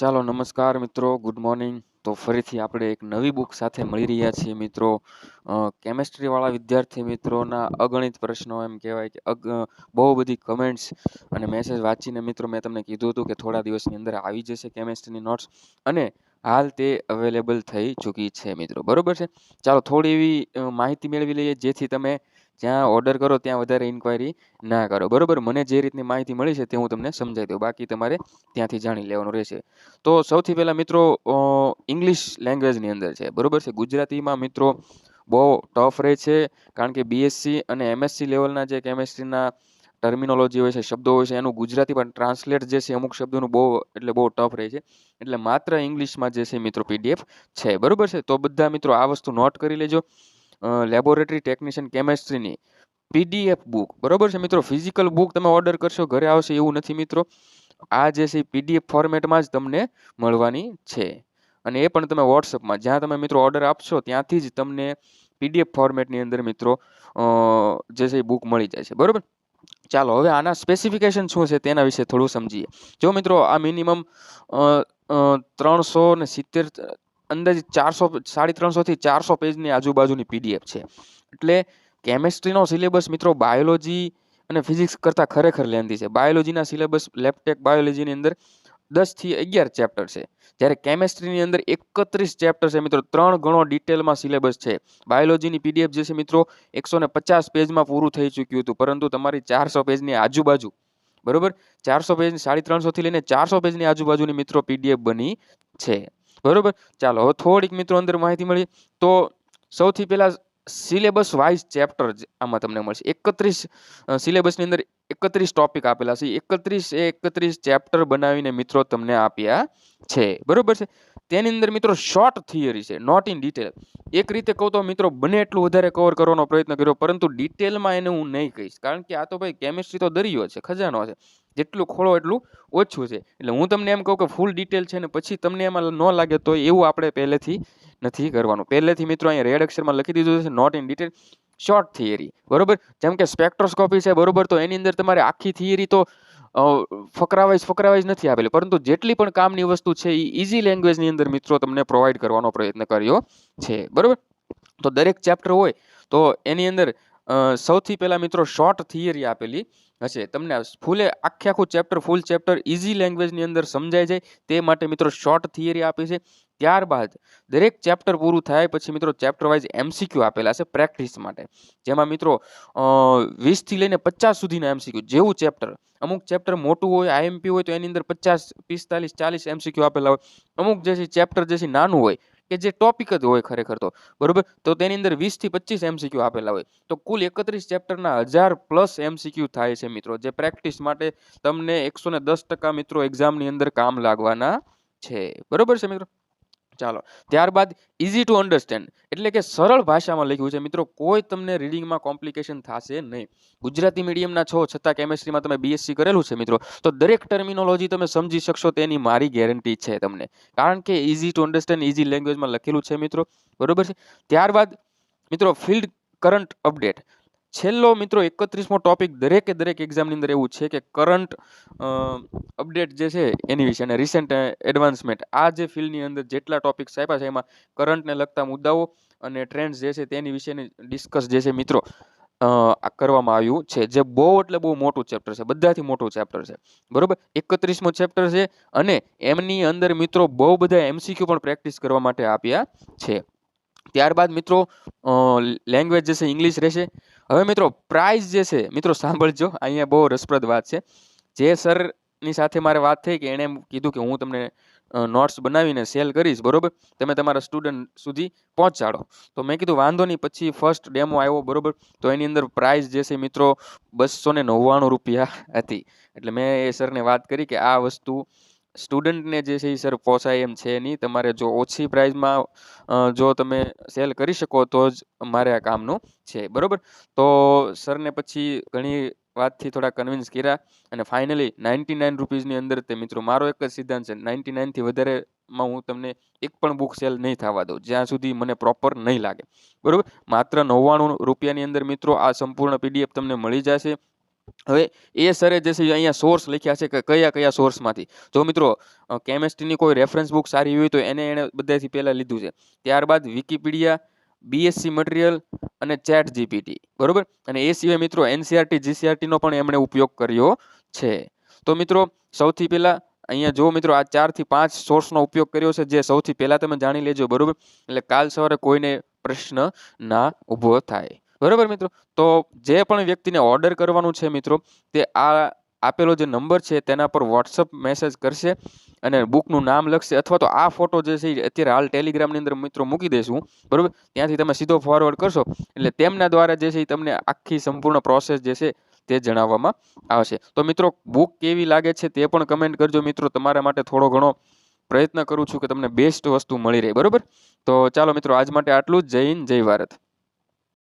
ચાલો નમસ્કાર મિત્રો ગુડ મોર્નિંગ તો ફરીથી આપણે એક નવી બુક સાથે મળી રહ્યા છીએ મિત્રો. કેમેસ્ટ્રીવાળા વિદ્યાર્થી મિત્રોના અગણિત પ્રશ્નો એમ કહેવાય કે બહુ બધી કમેન્ટ્સ અને મેસેજ વાંચીને મિત્રો મેં તમને કીધું હતું કે થોડા દિવસની અંદર આવી જશે કેમેસ્ટ્રીની નોટ્સ અને હાલ તે અવેલેબલ થઈ ચૂકી છે મિત્રો. બરોબર છે? ચાલો થોડી એવી માહિતી મેળવી લઈએ, જેથી તમે જ્યાં ઓર્ડર કરો ત્યાં વધારે ઇન્ક્વાયરી ના કરો. બરોબર? મને જે રીતની માહિતી મળી છે તે હું તમને સમજાવી દઉં. બાકી તમારે ત્યાંથી જાણી લેવાનું રહેશે. તો સૌથી પહેલાં મિત્રો ઇંગ્લિશ લેંગ્વેજની અંદર છે. બરોબર છે? ગુજરાતીમાં મિત્રો બહુ ટફ રહે છે, કારણ કે બીએસસી અને એમએસસી લેવલના જે કેમેસ્ટ્રીના ટર્મિનોલોજી હોય છે, શબ્દો હોય છે, એનું ગુજરાતી પણ ટ્રાન્સલેટ જે છે, અમુક શબ્દોનું બહુ, એટલે બહુ ટફ રહે છે. એટલે માત્ર ઇંગ્લિશમાં જે છે, મિત્રો પીડીએફ છે. બરોબર છે? તો બધા મિત્રો આ વસ્તુ નોટ કરી લેજો. લેબોરેટરી ટેકનિશિયન કેમેસ્ટ્રીની પીડીએફ બુક બરોબર છે, મિત્રો? ફિઝિકલ બુક તમે ઓર્ડર કરશો, ઘરે આવશે એવું નથી, મિત્રો. આ જે છે પીડીએફ ફોર્મેટમાં જ તમને મળવાની છે. અને એ પણ તમે વોટ્સઅપમાં જ્યાં તમે, મિત્રો ઓર્ડર આપશો, ત્યાંથી જ તમને પીડીએફ ફોર્મેટની અંદર, મિત્રો જે છે બુક મળી જાય છે. બરોબર? ચાલો, હવે આના સ્પેસિફિકેશન શું છે તેના વિશે થોડું સમજીએ. જો મિત્રો, આ મિનિમમ ત્રણસો ને સિત્તેર, અંદાજે ચારસો, સાડી ત્રણસોથી ચારસો પેજની આજુબાજુની પીડીએફ છે. એટલે કેમેસ્ટ્રીનો સિલેબસ મિત્રો બાયોલોજી અને ફિઝિક્સ કરતાં ખરેખર લેન્ધી છે. બાયોલોજીના સિલેબસ લેપટેક બાયોલોજીની અંદર દસથી અગિયાર ચેપ્ટર છે. જ્યારે કેમેસ્ટ્રીની અંદર એકત્રીસ ચેપ્ટર છે મિત્રો, ત્રણ ગણો ડિટેલમાં સિલેબસ છે. બાયોલોજીની પીડીએફ જે છે મિત્રો, એકસો ને પચાસ પેજમાં પૂરું થઈ ચૂક્યું હતું, પરંતુ તમારી ચારસો પેજની આજુબાજુ, બરોબર? ચારસો પેજની સાડી ત્રણસોથી લઈને ચારસો પેજની આજુબાજુની મિત્રો પીડીએફ બની છે. બરોબર? ચાલો, હવે થોડીક મિત્રો અંદર માહિતી મળી. તો સૌથી પહેલાં સિલેબસ વાઇઝ ચેપ્ટર આમાં તમને મળશે. એકત્રીસ સિલેબસની અંદર એકત્રીસ ટોપિક આપેલા છે. એકત્રીસ એ એકત્રીસ ચેપ્ટર બનાવીને મિત્રો તમને આપ્યા છે. બરોબર છે? તેની અંદર મિત્રો શોર્ટ થિયરી છે નોટ ઇન ડિટેલ એક રીતે કહું તો મિત્રો બને એટલું વધારે કવર કરવાનો પ્રયત્ન કર્યો, પરંતુ ડિટેલમાં એને હું નહીં કહીશ. કારણ કે આ તો ભાઈ કેમિસ્ટ્રી તો દરિયો છે, ખજાનો છે. જેટલું ખોળો એટલું ઓછું છે. એટલે હું તમને એમ કહું કે ફૂલ ડિટેલ છે ને પછી તમને એમાં ન લાગે તો એવું આપણે પહેલેથી નથી કરવાનું. પહેલેથી મિત્રો અહીંયા રેડ અક્ષરમાં લખી દીધું છે not in detail short theory બરોબર? જેમ કે સ્પેક્ટ્રોસ્કોપી છે, બરોબર? તો એની અંદર તમારે આખી થિયરી તો ફકરાવાઇઝ ફકરાવાઇઝ નથી આપેલી પરંતુ જેટલી પણ કામની વસ્તુ છે એ ઇઝી લેંગ્વેજની અંદર મિત્રો તમને પ્રોવાઈડ કરવાનો પ્રયત્ન કર્યો છે. બરોબર? તો દરેક ચેપ્ટર હોય તો એની અંદર સૌથી પહેલાં મિત્રો શોર્ટ થિયરી આપેલી હશે. તમને ફૂલે આખે આખું ચેપ્ટર ફૂલ ચેપ્ટર ઇઝી લેંગ્વેજની અંદર સમજાય જાય. તે માટે મિત્રો શોર્ટ થિયરી આપી છે. ત્યારબાદ દરેક ચેપ્ટર પૂરું થાય પછી મિત્રો ચેપ્ટર વાઇઝ એમસીક્યુ આપેલા છે પ્રેક્ટિસ માટે. જેમાં મિત્રો વીસથી લઈને પચાસ સુધીના એમસીક્યુ જેવું ચેપ્ટર અમુક ચેપ્ટર મોટું હોય આઈએમપી હોય, તો એની અંદર પચાસ, પિસ્તાલીસ, ચાલીસ એમસીક્યુ આપેલા હોય. અમુક જે છે ચેપ્ટર જે છે નાનું હોય કે જે ટોપિક જ હોય ખરેખર તો. બરોબર? તો તેની અંદર વીસથી પચીસ એમસીક્યુ આપેલા હોય. તો કુલ એકત્રીસ ચેપ્ટરના હજાર પ્લસ એમસીક્યુ થાય છે મિત્રો, જે પ્રેક્ટિસ માટે તમને એકસો ને દસ ટકા મિત્રો એક્ઝામની અંદર કામ લાગવાના છે. બરોબર છે મિત્રો? ચાલો. ત્યારબાદ ઇઝી ટુ અન્ડરસ્ટેન્ડ એટલે કે સરળ ભાષામાં લખ્યું છે, મિત્રો, કોઈ તમને રીડિંગમાં કોમ્પ્લિકેશન થશે નહીં. ગુજરાતી મીડિયમના છો, છતાં કેમેસ્ટ્રીમાં તમે બીએસસી કરેલું છે, મિત્રો, તો દરેક ટર્મિનોલોજી તમે સમજી શકશો, તેની મારી ગેરંટી છે તમને. કારણ કે ઇઝી ટુ અન્ડરસ્ટેન્ડ ઇઝી લેંગ્વેજમાં લખેલું છે, મિત્રો. બરોબર છે? ત્યારબાદ, મિત્રો ફિલ્ડ કરંટ અપડેટ છેલ્લો મિત્રો એકત્રીસમો ટોપિક દરેકે દરેક એક્ઝામની અંદર એવું છે કે કરંટ અપડેટ જે છે એની વિશે અને રિસેન્ટ એડવાન્સમેન્ટ આ જે ફિલ્ડની અંદર જેટલા ટોપિક્સ આપ્યા છે એમાં કરંટને લગતા મુદ્દાઓ અને ટ્રેન્ડ્સ જે છે તેની વિશેની ડિસ્કસ જે છે મિત્રો કરવામાં આવ્યું છે. જે બહુ એટલે બહુ મોટું ચેપ્ટર છે, બધાથી મોટું ચેપ્ટર છે. બરોબર? એકત્રીસમો ચેપ્ટર છે અને એમની અંદર મિત્રો બહુ બધા એમસીક્યુ પણ પ્રેક્ટિસ કરવા માટે આપ્યા છે. ત્યારબાદ મિત્રો લેંગ્વેજ જે છે ઇંગ્લિશ રહેશે. હવે મિત્રો પ્રાઇઝ જે છે, મિત્રો, સાંભળજો, અહીંયા બહુ રસપ્રદ વાત છે. જે સરની સાથે મારે વાત થઈ કે એણે કીધું કે હું તમને નોટ્સ બનાવીને સેલ કરીશ, બરોબર? તમે તમારા સ્ટુડન્ટ સુધી પહોંચાડો. તો મેં કીધું, વાંધો નહીં, પછી ફર્સ્ટ ડેમો આવ્યો, બરોબર? તો એની અંદર પ્રાઇસ જે છે, મિત્રો બસો ને નવ્વાણું રૂપિયા હતી. એટલે મેં એ સરને વાત કરી કે આ વસ્તુ સ્ટુડન્ટને જે છે એ સર પોસાય એમ છે નહીં. તમારે જો ઓછી પ્રાઇઝમાં જો તમે સેલ કરી શકો તો જ મારે આ કામનું છે. બરાબર? તો સરને પછી ઘણી વાતથી થોડા કન્વિન્સ કર્યા અને ફાઇનલી નાઇન્ટી નાઇન રૂપીઝની અંદર તે મિત્રો મારો એક જ સિદ્ધાંત છે. નાઇન્ટી નાઇનથી વધારેમાં હું તમને એક પણ બુક સેલ નહીં થવા દઉં. જ્યાં સુધી મને પ્રોપર નહીં લાગે. બરાબર? માત્ર નવ્વાણું રૂપિયાની અંદર મિત્રો આ સંપૂર્ણ પીડીએફ તમને મળી જશે. હવે એ સરે જે છે અહીંયા સોર્સ લખ્યા છે કે કયા કયા સોર્સમાંથી જો મિત્રો કેમેસ્ટ્રીની કોઈ રેફરન્સ બુક સારી હોય તો એને એણે બધાથી પહેલાં લીધું છે. ત્યારબાદ વિકીપીડિયા બીએસસી મટીરિયલ અને ચેટ જીપીટી બરોબર? અને એ સિવાય મિત્રો એનસીઆરટી જીસીઆરટીનો પણ એમણે ઉપયોગ કર્યો છે. તો મિત્રો, સૌથી પહેલાં અહીંયા જો મિત્રો આ ચારથી પાંચ સોર્સનો ઉપયોગ કર્યો છે, જે સૌથી પહેલાં તમે જાણી લેજો. બરોબર? એટલે કાલ સવારે કોઈને પ્રશ્ન ના ઊભો થાય. બરાબર મિત્રો? તો જે પણ વ્યક્તિને ઓર્ડર કરવાનું છે મિત્રો, તે આ આપેલો જે નંબર છે તેના પર વોટ્સઅપ મેસેજ કરશે અને બુકનું નામ લખશે અથવા તો આ ફોટો જે છે અત્યારે હાલ ટેલિગ્રામની અંદર મિત્રો મૂકી દઈશું, બરાબર? ત્યાંથી તમે સીધો ફોરવર્ડ કરશો, એટલે તેમના દ્વારા જે છે એ તમને આખી સંપૂર્ણ પ્રોસેસ જે છે તે જણાવવામાં આવશે. તો મિત્રો બુક કેવી લાગે છે તે પણ કમેન્ટ કરજો મિત્રો, તમારા માટે થોડો ઘણો પ્રયત્ન કરું છું કે તમને બેસ્ટ વસ્તુ મળી રહે, બરાબર? તો ચાલો મિત્રો, આજ માટે આટલું જ. જય હિન્દ, જય ભારત.